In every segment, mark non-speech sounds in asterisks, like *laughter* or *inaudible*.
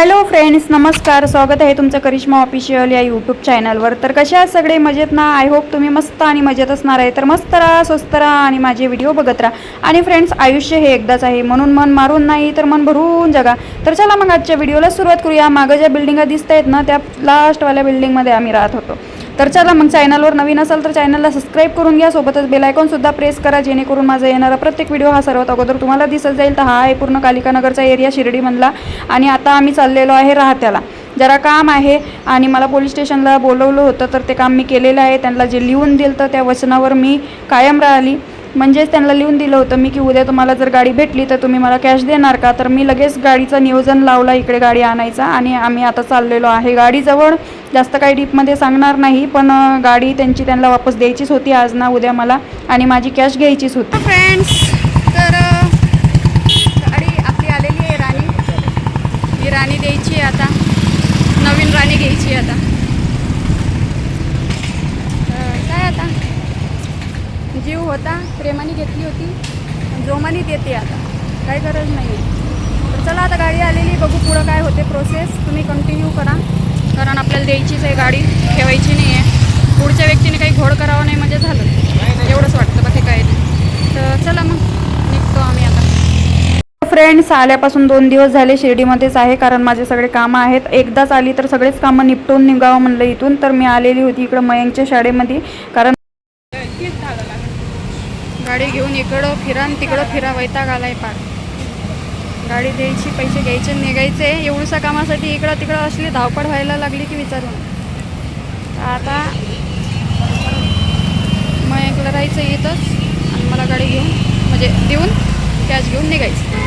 Hello friends नमस्कार. स्वागत आहे तुमचं करिश्मा ऑफिशियल या यूट्यूब चॅनलवर तर कशा आहात सगळे? मजेत ना? आय होप तुम्ही मस्त आणि मजेत असणार आहे. तर मस्त राहा स्वस्त राहा आणि माझे व्हिडिओ बघत राहा. आणि फ्रेंड्स आयुष्य हे एकदाच आहे. म्हणून मन मारून नाही तर मन भरून जगा. तर चला मग आजच्या व्हिडिओला सुरुवात करूया. मागं ज्या बिल्डिंगा दिसत आहेत ना त्या लास्टवाल्या बिल्डिंगमध्ये आम्ही राहत होतो. तर चला मग चॅनलवर नवीन असाल तर चॅनलला सबस्क्राईब करून घ्या. सोबतच बेलायकॉनसुद्धा प्रेस करा जेणेकरून माझा येणारा प्रत्येक व्हिडिओ हा सर्वात अगोदर तुम्हाला दिसत जाईल. तर हा आहे पूर्ण कालिकानगरचा एरिया शिर्डीमधला. आणि आता आम्ही चाललेलो आहे राहत्याला. जरा काम आहे आणि मला पोलीस स्टेशनला बोलवलं होतं तर ते काम मी केलेलं आहे. त्यांना जे लिहून दिलं तर त्या वचनावर मी कायम राहिली. म्हणजेच त्यांना लिहून दिलं होतं मी की उद्या तुम्हाला जर गाडी भेटली तर तुम्ही मला कॅश देणार का? तर मी लगेच गाडीचं नियोजन लावला इकडे गाडी आणायचा आणि आम्ही आता चाललेलो आहे गाडीजवळ. जास्त काही डीपमध्ये सांगणार नाही पण गाडी त्यांची त्यांना वापस द्यायचीच होती आज ना उद्या मला आणि माझी कॅश घ्यायचीच होती. फ्रेंड्स तर गाडी आपली आलेली आहे राणी. ही राणी द्यायची आहे आता. नवीन राणी घ्यायची आहे आता तर काय आता जीव होता प्रेमाने घेतली होती. जोमाने देते आता. काही गरज नाही तर चला आता गाडी आलेली बघू पुढं काय होते प्रोसेस तुम्ही कंटिन्यू करा. कारण आपल्याला द्यायचीच आहे गाडी ठेवायची नाही आहे पुढच्या व्यक्तीने काही घोड करावं नाही म्हणजे झालं. एवढंच वाटतं बाकी काय नाही. तर चला मग निघतो आम्ही आता. फ्रेंड्स आल्यापासून दोन दिवस झाले शिर्डीमध्येच आहे कारण माझे सगळे कामं आहेत. एकदाच आली तर सगळेच कामं निपटून निघावं म्हणलं इथून. तर मी आलेली होती इकडं मयंकच्या शाळेमध्ये कारण गाडी घेऊन इकडं फिरा आणि तिकडं फिरा वैताग आलाय पार गाडी द्यायची पैसे घ्यायचे निघायचे. एवढ्याशा कामासाठी इकडं तिकडं असली धावपळ व्हायला लागली की विचारून. आता मग एकलं राहायचं इथंच आणि मला गाडी घेऊन म्हणजे देऊन कॅश घेऊन निघायचं.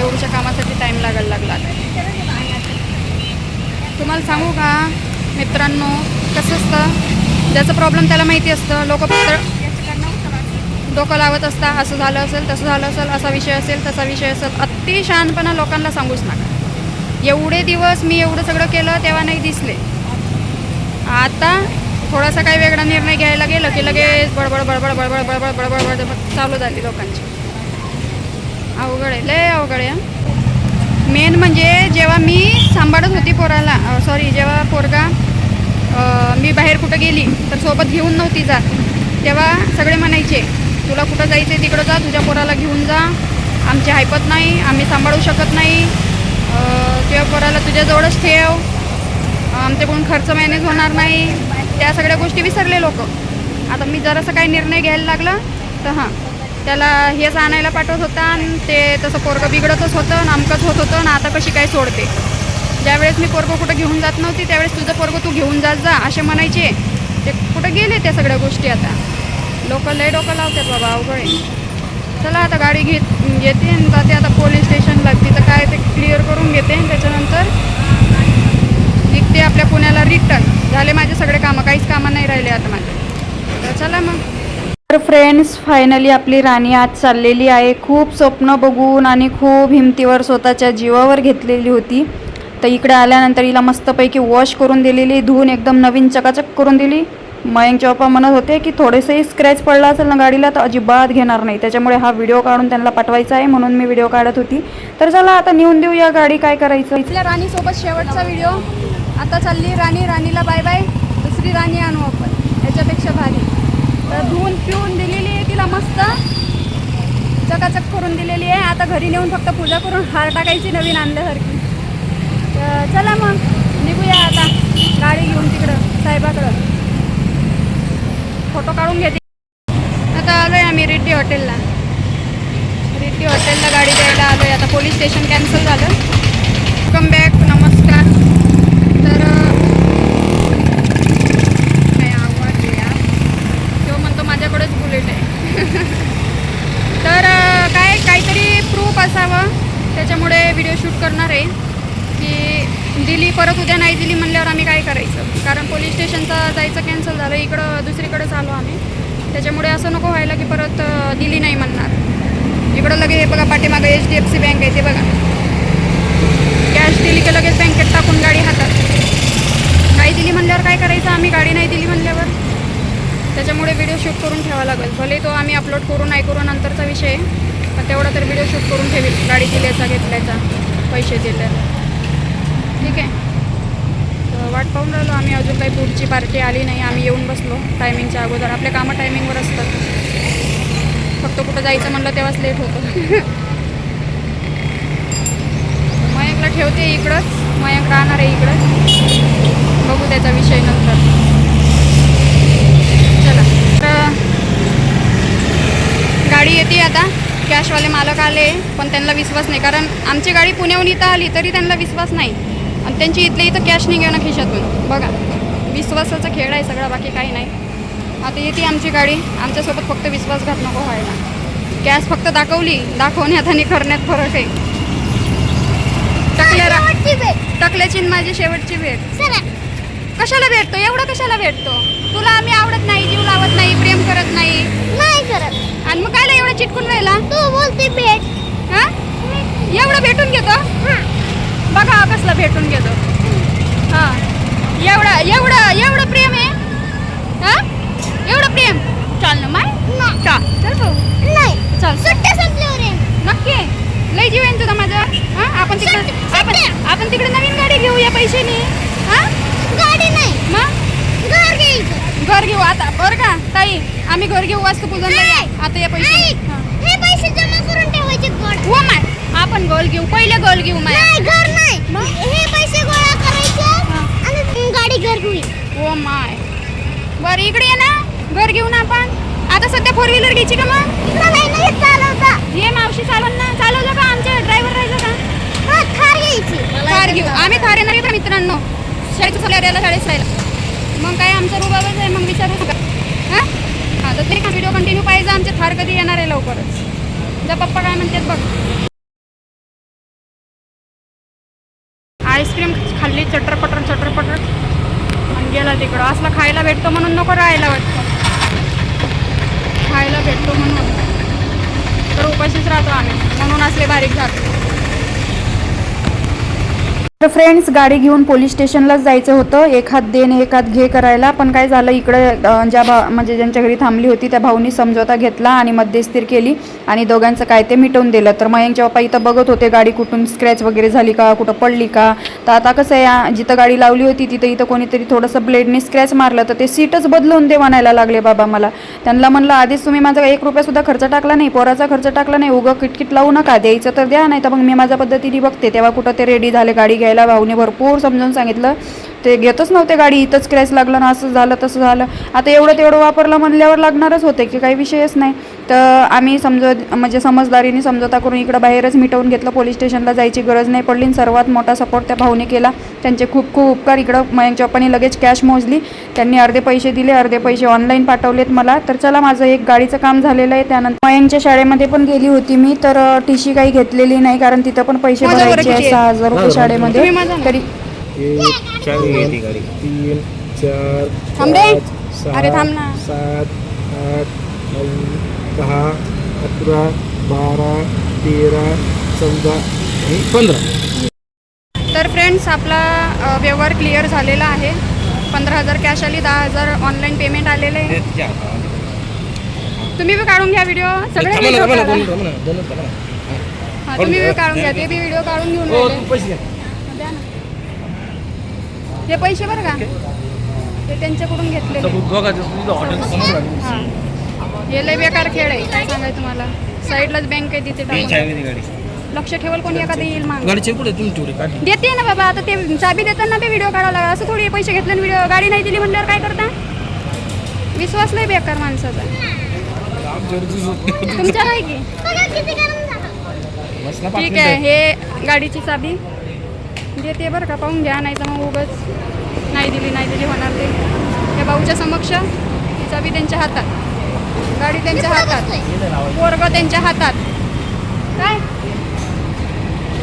एवढ्याशा कामासाठी टाईम लागायला लागला तुम्हाला सांगू का मित्रांनो कसं असतं? ज्याचं प्रॉब्लेम त्याला माहिती असतं. लोक फक्त डोकं लावत असता असं झालं असेल तसं झालं असेल असा विषय असेल तसा विषय असेल अति शहाणपणा लोकांना सांगूच नका. एवढे दिवस मी एवढं सगळं केलं तेव्हा नाही दिसले. आता थोडासा काही वेगळा निर्णय घ्यायला गेलं की लगेच बडबड बडबड बडबड बडबड बडबड बडबड चालू झाली लोकांची. अवघड आहे लय अवघड आहे मेन म्हणजे जेव्हा मी सांभाळत होती पोराला सॉरी जेव्हा पोरगा मी बाहेर कुठं गेली तर सोबत घेऊन नव्हती जात तेव्हा सगळे म्हणायचे तुला कुठं जायचं आहे तिकडं जा तुझ्या पोराला घेऊन जा. आमची ऐपत नाही आम्ही सांभाळू शकत नाही. तुझ्या पोराला तुझ्याजवळच ठेव. आमच्याकडून खर्च मॅनेज होणार नाही. त्या सगळ्या गोष्टी विसरले लोक. आता मी जरासा काही निर्णय घ्यायला लागला तर हां. त्याला हेच आणायला पाठवत होता आणि ते तसं पोरगं बिघडतच होतं नामकच होत होतं आणि आता कशी काय सोडते. ज्यावेळेस मी पोरगं कुठं घेऊन जात नव्हती त्यावेळेस तुझं पोरगं तू घेऊन जात जा असे म्हणायचे. ते कुठं गेले त्या सगळ्या गोष्टी आता? लोक लय डोकं लावतात बाबा अवघड आहे. चला आता गाडी घेत घेते आणि जाते आता पोलीस स्टेशनला तिथं काय ते क्लिअर करून घेते आणि त्याच्यानंतर निघते आपल्या पुण्याला रिटर्न झाले माझे सगळे कामं काहीच कामं नाही राहिले आता माझे. तर चला मग. तर फ्रेंड्स फायनली आपली राणी आज चाललेली आहे. खूप स्वप्न बघून आणि खूप हिमतीवर स्वतःच्या जीवावर घेतलेली होती. तर इकडे आल्यानंतर हिला मस्तपैकी वॉश करून दिलेली धुवून एकदम नवीन चकाचक करून दिली. मयंकचे पप्पा म्हणत होते की थोडेसेही स्क्रॅच पडला असेल ना गाडीला तर अजिबात घेणार नाही. त्याच्यामुळे हा व्हिडिओ काढून त्यांना पाठवायचा आहे म्हणून मी व्हिडिओ काढत होती. तर चला आता नेऊन देऊ या गाडी काय करायचं इथल्या राणीसोबत शेवटचा व्हिडिओ आता चालली राणी राणीला बाय बाय दुसरी राणी आणू आपण. याच्यापेक्षा भारी. तर धुवून पिऊन दिलेली आहे तिला मस्त. चकाचक करून दिलेली आहे. आता घरी नेऊन फक्त पूजा करून हार टाकायची नवीन आणल्यासारखी. तर चला मग निघूया आता. गाडी घेऊन तिकडं साहेबाकडं. फोटो काढून घेते. आता आलोय आम्ही रिट्टी हॉटेलला. रिट्टी हॉटेलला गाडी द्यायला आलोय. आता पोलीस स्टेशन कॅन्सल झालं. वेलकम बॅक नमस्कार. तर काय आवाज या तो म्हणतो माझ्याकडेच बुलेट आहे. *laughs* तर काय काहीतरी प्रूफ असावं. त्याच्यामुळे व्हिडिओ शूट करणार आहे. की दिली परत उद्या नाही दिली म्हणल्यावर आम्ही काय करायचं? कारण पोलीस स्टेशनचा जायचं कॅन्सल झालं इकडं दुसरीकडे आलो आम्ही. त्याच्यामुळे असं नको व्हायला की परत दिली नाही म्हणणार. इकडं लगे हे बघा पाठीमागं H D F C bank आहे ते बघा. कॅश दिली की लगेच बँकेत टाकून गाडी हातात. नाही दिली म्हणल्यावर काय करायचं? आम्ही गाडी नाही दिली म्हणल्यावर. त्याच्यामुळे व्हिडिओ शूट करून ठेवा लागेल. भले तो आम्ही अपलोड करू नाही करू नंतरचा विषय आहे. पण तेवढा तर व्हिडिओ शूट करून ठेवेल. गाडी दिल्याचा घेतल्याचा पैसे दिल्याचा. ठीक आहे. तर वाट पाहून राहिलो आम्ही. अजून काही पुढची पार्टी आली नाही. आम्ही येऊन बसलो टायमिंगच्या अगोदर. आपले कामं टायमिंगवर असतात. फक्त कुठं जायचं म्हणलं तेव्हाच लेट होतं. *laughs* मयंकला ठेवते इकडंच मयंक राहणार आहे इकडं. बघू त्याचा विषय नंतर. चला. तर गाडी येते आता. कॅशवाले मालक आले पण त्यांना विश्वास नाही. कारण आमची गाडी पुण्याहून इथं आली तरी त्यांना विश्वास नाही. आणि त्यांची इथल्या इथं कॅश नाही घेणं खिशातून बघा विश्वासाचा खेळ आहे सगळा बाकी काही नाही. आता येते आमची गाडी. आमच्यासोबत फक्त विश्वासघात नको व्हायला. कॅश फक्त दाखवली दाखवण्यात आणि करण्यात फरक आहे. टकल्या टकल्याची माझी शेवटची भेट. कशाला भेटतो? एवढं कशाला भेटतो? तुला आम्ही आवडत नाही जीव लावत नाही प्रेम करत नाही. नाही करत. आणि मग कायला एवढं चिटकून राहिला? तू बोलते भेट हा एवढं भेटून घेतो बघा हा कसला भेटून घेतो हा. एवढं एवढं एवढं प्रेम आहे? हा? एवढं प्रेम? चाल ना माय. का चल. भाऊ. नाही. चल. सुट्ट्या संपल्यावर. नक्की लय जीव येईन तुझा माझा. हा? आपण तिकडे आपण. आपण तिकडे नवीन गाडी घेऊ या पैशाने. हा? गाडी नाही. मग घर घ्यायचं. घर घेऊ आता. बरं का ताई? आम्ही घर घेऊ वास्तू पूजन. आता या पैसे हा. हे पैसे जमा गोड हो माय. आपण गोल घेऊ पहिले गोल घेऊ माय. नाही घर नाही. हे पैसे गोळा करायचे आणि गाडी घर घेऊ ओ माय. बरं इकडे ये ना. घर घेऊ ना आपण. आता सध्या फोर व्हीलर घ्यायची का मग? चालवता. ये मावशी चालवून ना. चालवलं का? आमचे ड्रायव्हर राहिलं का? हा, थार घ्यायची. कार घेऊ. आम्ही थार येणार येतो मित्रांनो. शाळेत चुकल्या यायला शाळेत मग काय आमचा रुबाबच आहे. मग विचारू का? हां? हां तर तरी व्हिडिओ कंटिन्यू पाहिजे आमचे थार कधी येणार आहे लवकरच. जा पप्पा काय म्हणतात बघ. आईस्क्रीम खाल्ली चटरपटर चटरपटर. आणि गेला तिकडं. असला खायला भेटतो म्हणून नको राहायला वाटतं. खायला भेटतो म्हणून. तर उपाशीच राहतो आम्ही. म्हणून असले बारीक झाले तर फ्रेंड्स गाडी घेऊन पोलीस स्टेशनलाच जायचं होतं. एक हात देन एक हात घे करायला. पण काय झालं इकडे ज्या भा म्हणजे ज्यांच्या घरी थांबली होती त्या भाऊनी समझोता घेतला आणि मध्यस्थीर केली आणि दोघांचं काय ते मिटवून दिलं. तर मयंकच्या पप्पा इथं बघत होते गाडी कुठून स्क्रॅच वगैरे झाली का कुठं पडली का? तर आता कसं आहे जिथं गाडी लावली होती तिथं इथं कोणीतरी थोडंसं ब्लेडने स्क्रॅच मारलं. तर ते सीटच बदलवून दे म्हणायला लागले बाबा मला. त्यांना म्हणलं आधीच तुम्ही माझा एक रुपयासुद्धा खर्च टाकला नाही पोराचा खर्च टाकला नाही. उगं किटकिट लावू नका द्यायचं तर द्या नाही तर मग मी माझ्या पद्धतीने बघते. तेव्हा कुठं ते रेडी झाले गाडी घ्यायला भाऊने भरपूर समजावून सांगितलं. ते घेतच नव्हते गाडी इथंच स्क्रॅच लागलं ना असं झालं तसं झालं. आता एवढं तेवढं वापरलं म्हणल्यावर लागणारच होते की काही विषयच नाही. तर आम्ही समजत म्हणजे समजदारीने समजोता करून इकडं बाहेरच मिटवून घेतलं पोलीस स्टेशनला जायची गरज नाही पडली. आणि सर्वात मोठा सपोर्ट त्या भाऊने केला. त्यांचे खूप खूप उपकार. इकडं मयंक चप्पानी लगेच कॅश मोजली. त्यांनी अर्धे पैसे दिले अर्धे पैसे ऑनलाईन पाठवलेत मला. तर चला माझं एक गाडीचं काम झालेलं आहे. त्यानंतर मयंकच्या शाळेमध्ये पण गेली होती मी. तर टी सी काही घेतलेली नाही कारण तिथं पण पैसे भरायचे सहा हजार रुपये शाळेमध्ये. तरी एक चावी घेते गाडी तीन चार थांब रे. पाच, सहा, अरे थांब ना. सात आठ नऊ दहा अकरा बारा तेरा चौदा आणि पंधरा तर फ्रेंड्स आपला अ, व्यवहार क्लिअर झालेला आहे पंधरा हजार कॅश आली दहा हजार ऑनलाईन पेमेंट आलेले आहे तुम्ही बी काढून घ्या व्हिडिओ सगळे थांबा ना, व्हिडिओ थांबा ना, काढा. दोन थांबा ना, दोन थांबा ना. हा, तुम्ही बी काढून घ्या ते बी व्हिडिओ काढून घेऊन हो, राहिले. पैसे घ्या. हे पैसे बरं का? ते त्यांच्याकडून लागलं. हा. हे लय बेकार खेळ आहे काय सांगायचं तुम्हाला? साईडलाच बँक आहे तिथे टाकून. लक्ष ठेवल कोणी एखादं येईल माग? गाडीचे कुठे तुम्ही ठेवले काढली. देते ना बाबा आता ते चाबी देताना ते व्हिडिओ काढावा लागला. असं थोडी पैसे घेतले व्हिडिओ गाडी नाही दिली म्हटल्यावर काय करता? विश्वास लय बेकार माणसाचा. तुमच्या नाही की? ठीक आहे. हे गाडीची चाबी. देते बरं का पाहून घ्या नाही तर मग उगच नाही दिली नाही दिली होणार ते. या भाऊच्या समक्ष चाबी त्यांच्या हातात. गाडी त्यांच्या हातात. पोरग त्यांच्या हातात. काय?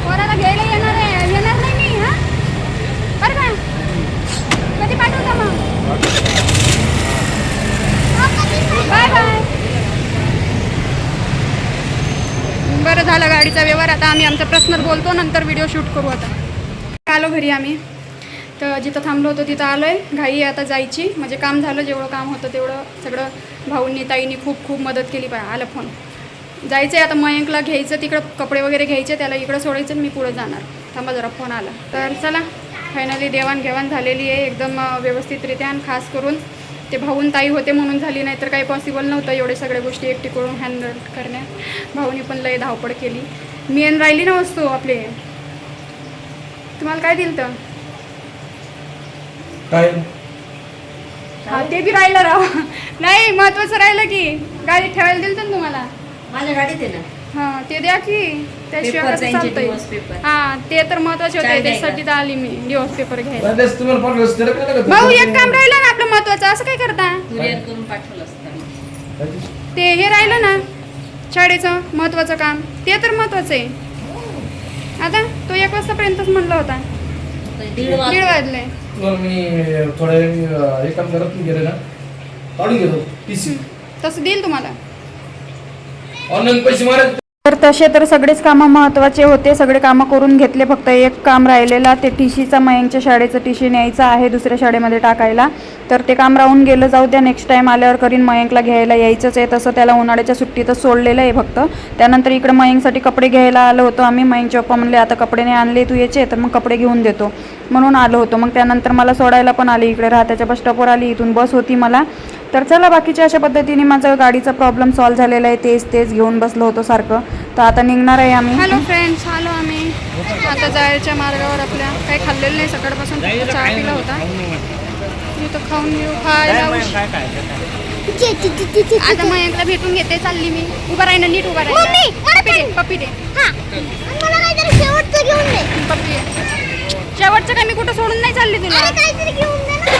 पोराला घ्यायला येणार आहे येणार नाही मी हा? बरं का? कधी पाठवता मग? Bye bye. बरं झालं गाडीचा व्यवहार. आता आम्ही आमचा पर्सनल बोलतो नंतर व्हिडिओ शूट करू आता. आलो घरी आम्ही. तर जिथं थांबलो होतो तिथं आलो आहे घाई आहे आता जायची. म्हणजे काम झालं जेवढं काम होतं तेवढं सगळं भाऊंनी ताईंनी खूप खूप मदत केली पा आलं फोन जायचं आहे आता मयंकला घ्यायचं तिकडं कपडे वगैरे घ्यायचे त्याला इकडं सोडायचं मी पुढं जाणार. थांबा जरा फोन आला. तर चला फायनली देवाणघेवाण झालेली आहे. एकदम व्यवस्थितरित्या आणि खास करून ते भाऊन ताई होते म्हणून झाली नाही तर काही पॉसिबल नव्हतं. एवढे सगळ्या गोष्टी एकटी करून हँडल करण्यात. भाऊनी पण लय धावपळ केली. मी राहिली ना वस्तू आपले. तुम्हाला काय दिलं तर? काय? हा ते बी राहिलं राव. नाही महत्वाचं राहिलं की गाडीत ठेवायला दिलं तर तुम्हाला? माझ्या गाडीत आहे ना. हा ते द्या की त्याशिवाय पेपर कसं त्यांचे चालतंय? दिवस पेपर. हा ते तर महत्त्वाचे होते द्यायला. तर आली मी दिवस पेपर घ्यायला. बरं, तुम्हाला पण व्यवस्थित केलं का? भाऊ एक काम राहिलं ना आपलं महत्वाचं असं काय करता? कुरिअर करून पाठवलं असतं. ते हे राहिलं ना शाळेचं महत्वाचं काम ते तर महत्वाचं आहे. आता तो एक वाजतापर्यंतच म्हणला होता. दीड वाजले. मी थोड्या वेळी, अं, एक काम करत गेले ना. काढून घेतो. पीसी तसं देईल तुम्हाला. ऑनलाईन पैसे मारायचे तर तसे तर सगळेच कामं महत्त्वाचे होते. सगळे कामं करून घेतले. फक्त एक काम राहिलेला ते टीशीचा मयंकच्या शाळेचं टीशी न्यायचं आहे दुसऱ्या शाळेमध्ये टाकायला. तर ते काम राहून गेलं. जाऊ द्या नेक्स्ट टाईम आल्यावर करीन मयंकला घ्यायला. यायचंच आहे. तसं त्याला उन्हाळ्याच्या सुट्टीतच सोडलेलं आहे फक्त. त्यानंतर इकडं मयंकसाठी कपडे घ्यायला आलो होतो आम्ही. मयंकचे पप्पा म्हणले आता कपडे नाही आणले तू याचे तर मग कपडे घेऊन देतो. म्हणून आलो होतो. मग त्यानंतर मला सोडायला पण आली. इकडे राहत्याच्या बस स्टॉपवर आली. इथून बस होती मला. तर चला बाकीच्या अशा पद्धतीने माझा गाडीचा प्रॉब्लेम सॉल्व्ह झालेला आहे. तेच तेच घेऊन बसलो होतो सारखं. तर आता निघणार आहे आम्ही. हॅलो फ्रेंड्स आलो आम्ही. आता जायच्या मार्गावर आपल्या. काही खाल्लेलं नाही. सकाळपासून चहा पिला होता. मी तर खाऊन घेऊ. खायला आता मयंकला भेटून घेते. चालली मी. उभा राही ना नीट उभा राही मम्मी, मला पप्पी दे पप्पी दे. हा. पप्पी दे. शेवटचं काय? मी कुठं सोडून नाही चालली तुला?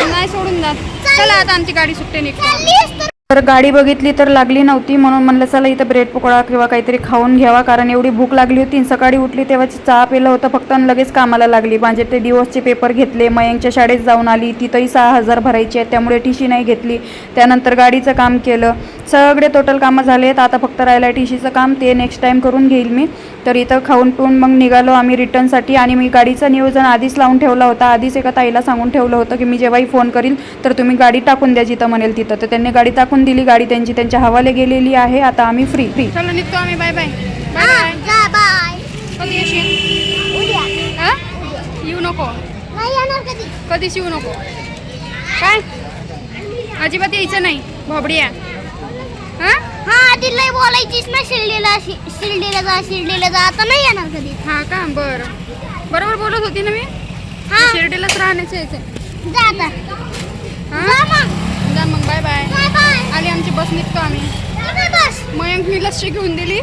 नाही सोडून जात. चला आता आमची गाडी सुट्टे निघतो. तर गाडी बघितली तर लागली नव्हती म्हणून म्हणलं चला इथं ब्रेड पकोडा किंवा काहीतरी खाऊन घ्यावा कारण एवढी भूक लागली होती आणि सकाळी उठली तेव्हाची चहा पिलं होतं फक्त आणि लगेच कामाला लागली. माझे ते डिवोर्सचे पेपर घेतले मयंकच्या शाळेत जाऊन आली तिथंही सहा हजार भरायचे आहेत त्यामुळे टीशी नाही घेतली. त्यानंतर गाडीचं काम केलं. सगळे टोटल कामं झाले आहेत आता फक्त राहिलं आहे टीशीचं काम ते नेक्स्ट टाईम करून घेईल मी. तर इथं खाऊन पिऊन मग निघालो आम्ही रिटर्नसाठी आणि मी गाडीचं नियोजन आधीच लावून ठेवला होता. आधीच एका ताईला सांगून ठेवलं होतं की मी जेव्हाही फोन करील तर तुम्ही गाडी टाकून द्या जिथं म्हणेल तिथं. तर त्यांनी गाडी टाकून दिली गाडी त्यांची त्यांच्या हवाले गेलेली आहे. आता आम्ही फ्री फ्री चला निघतो आम्ही. बाय बाय बाय बाय जा बाय कधी येशील? हा? येऊ नको. नाही येणार कधी? कधीच येऊ नको. काय? अजिबात यायचं नाही. भोबडिया हा? हा आधी लय बोलायचीस ना शिर्डीला शि- शिर्डीला जा शिर्डीला जा. आता नाही येणार कधी? हा का? बरं. बरोबर बोलत होती ना मी? हा. शिर्डीलाच राहण्याचं यायचं जा आता हा? जा मग. जा मग बाय बाय आली आमची बस निघतो आम्ही. मयंक मी लस्सी घेऊन दिली.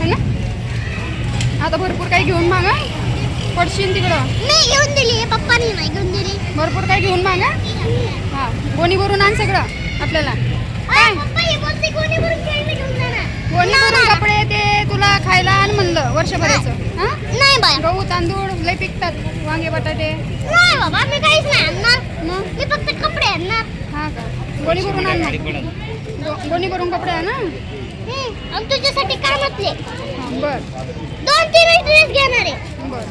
है ना? आता भरपूर काही घेऊन मागा. पडशील तिकडं. मी घेऊन दिली पप्पानी नाही घेऊन दिली. भरपूर काही घेऊन मागा. हा गोणी भरून आण सगळं आपल्याला. काय? पप्पा कोणी भरून कपडे ते तुला खायला आण म्हणलं वर्षभराचं. हा? नाही बाय गहू तांदूळ लय पिकतात वांगे बटाटे. नाही बाबा मी काहीच नाही आणणार. मग? मी फक्त कपडे आणणार. हा का? गोणी भरून आण मग. गोणी भरून कपडे आण हा? आणि तुझ्यासाठी कामातले. हा, बर. दोन तीन ड्रेस घेणार आहे. बर.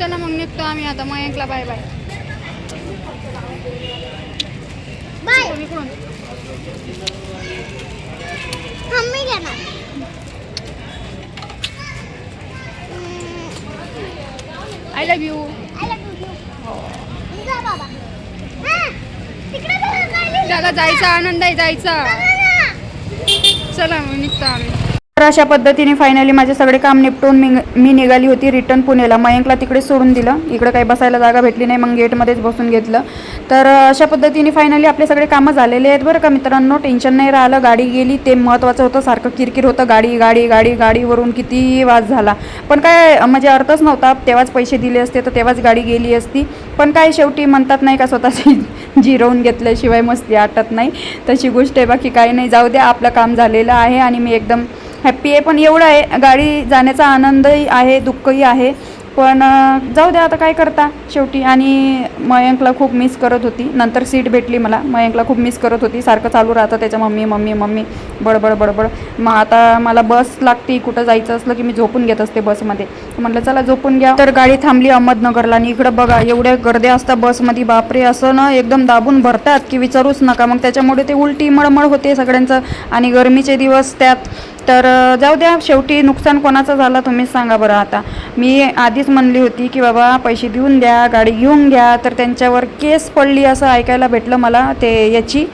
चला मग निघतो आम्ही आता. मयंकला बाय बाय. बाय इकडून घेणार आय लव्ह यू. त्याला जायचा आनंद आहे जायचा. चला मग निघतो आम्ही. तर अशा पद्धतीने फायनली माझे सगळे काम निपटून मी मी निघाली होती रिटर्न पुण्याला. मयंकला तिकडे सोडून दिलं. इकडं काही बसायला जागा भेटली नाही मग गेटमध्येच बसून घेतलं. तर अशा पद्धतीने फायनली आपले सगळे कामं झालेले आहेत बरं का मित्रांनो. टेन्शन नाही राहिलं. गाडी गेली. ते महत्त्वाचं होतं. सारखं किरकिर होतं. गाडी गाडी गाडी गाडीवरून किती वाज झाला. पण काय म्हणजे अर्थच नव्हता. तेव्हाच पैसे दिले असते तर तेव्हाच गाडी गेली असती. पण काय शेवटी म्हणतात नाही का स्वतःची *laughs* जिरवून घेतल्याशिवाय मस्ती आटत नाही. तशी गोष्ट आहे. बाकी काही नाही. जाऊ द्या आपलं काम झालेलं आहे आणि मी एकदम हॅप्पी आहे पण एवढं आहे गाडी जाण्याचा आनंदही आहे दुःखही आहे. पण जाऊ द्या आता काय करता शेवटी? आणि मयंकला खूप मिस करत होती. नंतर सीट भेटली मला. मयंकला खूप मिस करत होती. सारखं चालू राहतं त्याच्या मम्मी मम्मी मम्मी. बडबड बडबड. मग आता मला बस लागते. कुठं जायचं असलं की मी झोपून घेत असते बसमध्ये म्हटलं चला झोपून घ्या. तर गाडी थांबली अहमदनगरला. आणि इकडं बघा एवढ्या गर्द्या असतात बसमध्ये बापरे असं ना एकदम दाबून भरतात की विचारूच नका. मग त्याच्यामुळे ते उलटी मळमळ होते सगळ्यांचं. आणि गरमीचे दिवस त्यात. तर जाऊ द्या शेवटी नुकसान कोणाचं झालं तुम्हीच सांगा बरं आता. मी आधीच म्हणली होती की बाबा पैसे देऊन द्या गाडी घेऊन घ्या तर त्यांच्यावर केस पडली असं ऐकायला भेटलं मला ते याची.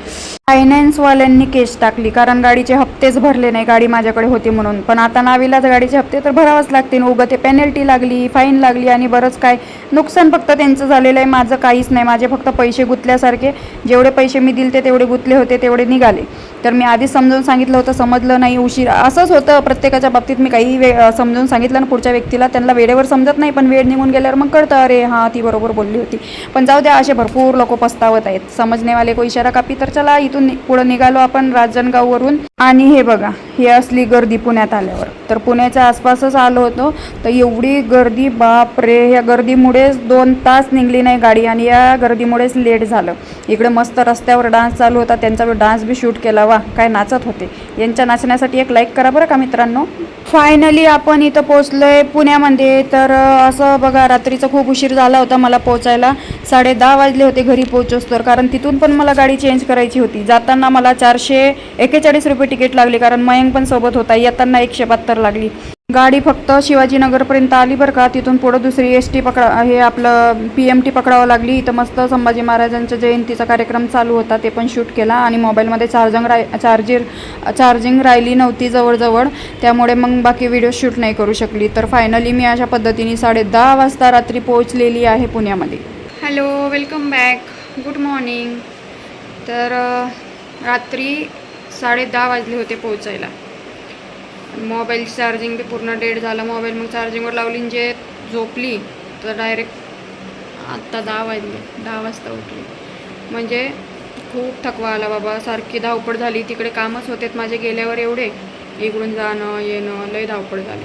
फायनान्सवाल्यांनी केस टाकली कारण गाडीचे हप्तेच भरले नाही गाडी माझ्याकडे होती म्हणून. पण आता नावीलाच गाडीचे हप्ते तर भरावंच लागतील. उगं ते पेनल्टी लागली फाईन लागली आणि बरंच काय. नुकसान फक्त त्यांचं झालेलं आहे माझं काहीच नाही. माझे फक्त पैसे गुंतल्यासारखे. जेवढे पैसे मी दिले ते तेवढे गुंतले होते तेवढे निघाले. तर मी आधीच समजून सांगितलं होतं समजलं नाही उशीर असंच होतं प्रत्येकाच्या बाबतीत. मी काही वे समजून सांगितलं ना पुढच्या व्यक्तीला त्यांना वेळेवर समजत नाही पण वेळ निघून गेल्यावर मग कळतं अरे हां ती बरोबर बोलली होती. पण जाऊ द्या असे भरपूर लोक पस्तावत आहेत. समजणेवाले को इशारा कापी तर चला इथून पुढं निघालो आपण राजनगाववरून. आणि हे बघा ही असली गर्दी पुण्यात आल्यावर. तर पुण्याच्या आसपासच आलो होतो तर एवढी गर्दी बाप रे या गर्दीमुळेच दोन तास निघली नाही गाडी आणि या गर्दीमुळेच लेट झालं. इकडे मस्त रस्त्यावर डान्स चालू होता त्यांचा डान्स बी शूट केला वा काय नाचत होते. यांच्या नाचण्यासाठी एक लाईक करा बरं का मित्रांनो. फायनली आपण इथं पोचलो आहे पुण्यामध्ये तर असं बघा रात्रीचा खूप उशीर झाला होता मला पोचायला साडे दहा वाजले होते घरी पोहोचोस तर कारण तिथून पण मला गाडी चेंज करायची होती. जाताना मला चारशे एकेचाळीस रुपये तिकीट लागली कारण मयंक पण सोबत होता. येताना एकशे बहात्तर लागली. गाडी फक्त शिवाजीनगरपर्यंत आली बरं का. तिथून पुढं दुसरी एस टी पकडा हे आपलं पी एम टी पकडावं लागली. इथं मस्त संभाजी महाराजांच्या जयंतीचा कार्यक्रम चालू होता. ते पण शूट केला आणि मोबाईलमध्ये चार्जिंग राय चार्जिर चार्जिंग राहिली नव्हती जवळजवळ. त्यामुळे मग बाकी व्हिडिओ शूट नाही करू शकली. तर फायनली मी अशा पद्धतीने साडे दहा वाजता रात्री पोहोचलेली आहे पुण्यामध्ये. Hello welcome back. Good morning. तर रात्री साडे दहा वाजले होते पोहोचायला. मोबाईल चार्जिंग बी पूर्ण डेड झालं. मोबाईल मग चार्जिंगवर लावली जे झोपली तर डायरेक्ट आत्ता दहा वाजले दहा वाजता उठली. म्हणजे खूप थकवा आला बाबा. सारखी धावपळ झाली. तिकडे कामच होतेत माझे गेल्यावर एवढे. इकडून जाणं येणं लय धावपळ झाली.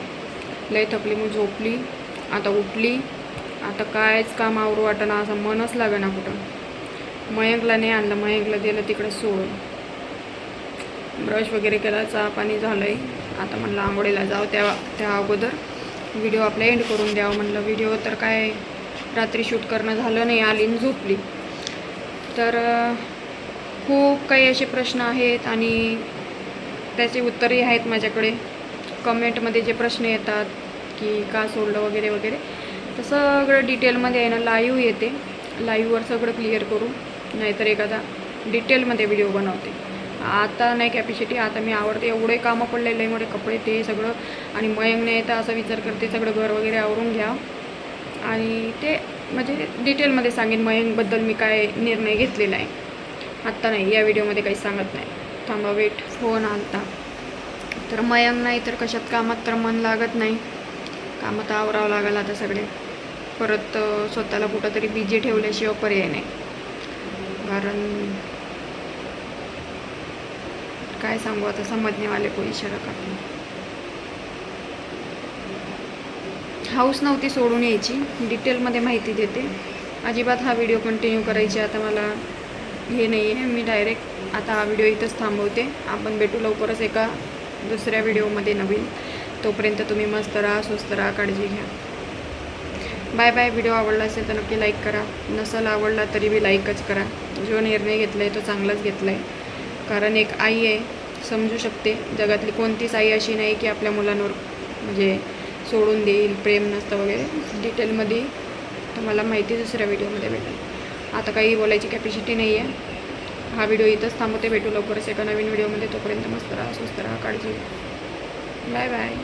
लय थकली. मग झोपली आता उठली. आता कायच काम आवरू वाटणं असं मनच लागेना कुठं. मयंकला नाही आणलं. मयंकला दिलं तिकडे सोडून. ब्रश वगैरे केला चहा पाणी झालं आहे आता म्हणलं आंघोळीला जाऊ त्या त्या अगोदर. व्हिडिओ आपला एंड करून द्यावं म्हणलं. व्हिडिओ तर काय रात्री शूट करणं झालं नाही आली झोपली. तर खूप काही असे प्रश्न आहेत आणि त्याचे उत्तरही आहेत माझ्याकडे. कमेंटमध्ये जे प्रश्न येतात की का सोडलं वगैरे वगैरे. तर सगळं डिटेलमध्ये आहे ना लाईव्ह येते. लाईव्हवर सगळं क्लिअर करू नाहीतर एखादा डिटेलमध्ये व्हिडिओ बनवते. आता नाही कॅपॅसिटी आता मी आवडते. एवढे कामं पडलेले आहे मोठे कपडे ते सगळं. आणि मयंग नाही तर असा विचार करते सगळं घर वगैरे आवरून घ्या. आणि ते म्हणजे डिटेलमध्ये सांगेन मयंकबद्दल मी काय निर्णय घेतलेला आहे. आत्ता नाही या व्हिडिओमध्ये काही सांगत नाही. थांबा वेट फोन आलता तर मयंग नाही तर कशात कामात तर मन लागत नाही. कामात आवरावं लागेल आता सगळे. परत स्वतःला कुठंतरी बिझी ठेवल्याशिवाय पर्याय नाही. कारण काय सांगू? आता समजणेवाले कोणी शरक आपण हाऊस नव्हती सोडून यायची. डिटेलमध्ये माहिती देते. अजिबात हा व्हिडिओ कंटिन्यू करायची आता मला हे नाही आहे मी डायरेक्ट आता हा व्हिडिओ इथंच थांबवते. आपण भेटू लवकरच एका दुसऱ्या व्हिडिओमध्ये नवीन. तोपर्यंत तुम्ही मस्त राहा स्वस्त राहा काळजी घ्या. Bye bye. व्हिडिओ आवडला असेल तर नक्की लाईक करा. नसेल आवडला तरी बी लाईकच करा. जो निर्णय घेतला आहे तो चांगलाच घेतला आहे कारण एक आई आहे समजू शकते. जगातली कोणतीच आई अशी नाही की आपल्या मुलांवर म्हणजे सोडून देईल प्रेम नसतं वगैरे. डिटेलमध्ये तुम्हाला माहिती दुसऱ्या व्हिडिओमध्ये भेटेल. आता काही बोलायची कॅपॅसिटी नाही आहे. हा व्हिडिओ इथंच थांबवते. भेटू लवकरच एका नवीन व्हिडिओमध्ये. तोपर्यंत मस्त राहा सुस्त राहा काळजी बाय बाय.